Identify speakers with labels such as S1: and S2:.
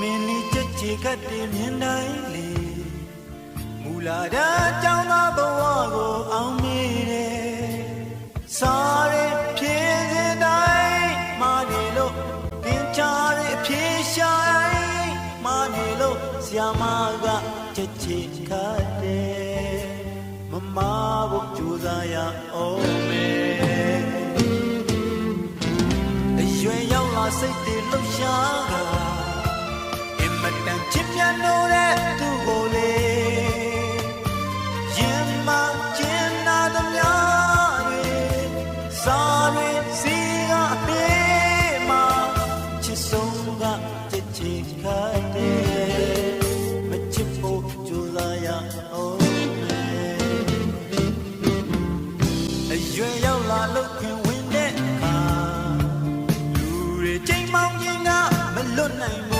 S1: မင်းလေးချက်ချေကတ်တင်မြင်တိုင်းလေမူလာတဲ့ကြောင်းသားဘဝကိုအောင်မေးတယ်စားရဖြည့်စင်တိုင်းမာနေလို့တင်ချရဖြည့်ရှာတိုင်းမာနေလို့ဆရာမကချက်ချေကတ်တယ်မမဖို့ကြိုးစားရအောင်မေအရွယ်ရောက်လာစိတ်တွေလှုပ်ရှားတာအင် မတန်ချစ်မြတ်လို့တဲ့သူကိုလေရင်မကျင်နာသမျှတွေစားတွေစီကအပေးမှာချစ်ဆုံးကချစ်ချစ်ခိုင်တယ်မချစ်ဖို့ကြိုးစားရအောင်မယ်အရွယ်ရောက်လာလို့ခင်ဝင်တဲ့အခါလူတွေချိန်မောင်းခြင်းကမလွတ်နိုင်ဘူး